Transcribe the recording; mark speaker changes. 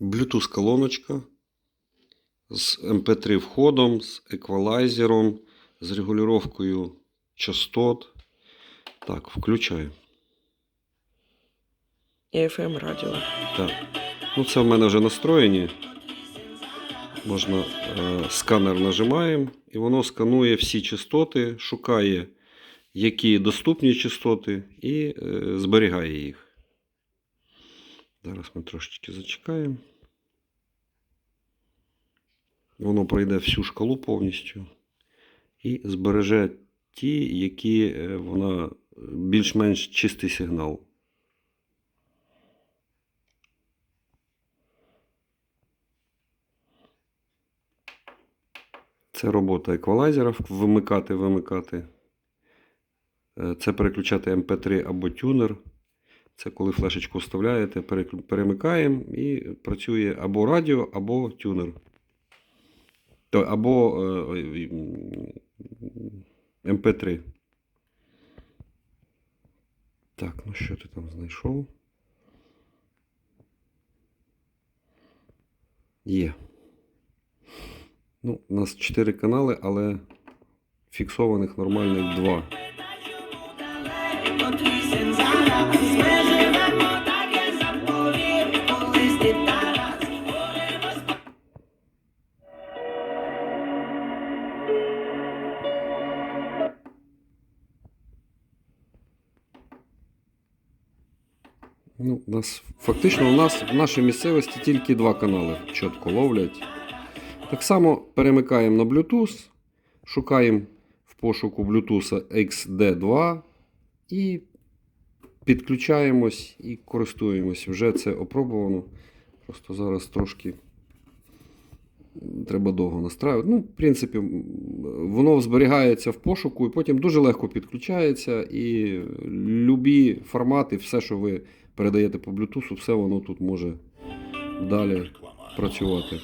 Speaker 1: Bluetooth колоночка з MP3 входом, з еквалайзером, з регулювання частот. Так, включаю.
Speaker 2: І FM радіо.
Speaker 1: Так. Ну, це в мене вже настроєні. Можна е, сканер нажимаємо, і воно сканує всі частоти, шукає, які доступні частоти, і е, зберігає їх. Зараз ми трошечки зачекаємо. Воно пройде всю шкалу повністю і збереже ті, які е, вона е, більш-менш чистий сигнал. Це робота еквалайзера, вимикати, вимикати. Е, Це переключати MP3 або тюнер. Це коли флешечку вставляєте, перемикаємо і працює або радіо, або тюнер. То- Або е, MP3. Так, ну що ти там знайшов? Є. Ну, у нас 4 канали, але фіксованих нормальних 2. Ну, нас, фактично, у нас в нашій місцевості тільки два канали чітко ловлять. Так само перемикаємо на Bluetooth, шукаємо в пошуку Bluetooth XD2 і підключаємось і користуємось. Вже це опробувано. Просто зараз трошки треба довго настраювати. Ну, в принципі, воно зберігається в пошуку і потім дуже легко підключається. І любі формати, все, що ви передаєте по Bluetooth, все воно тут може далі працювати.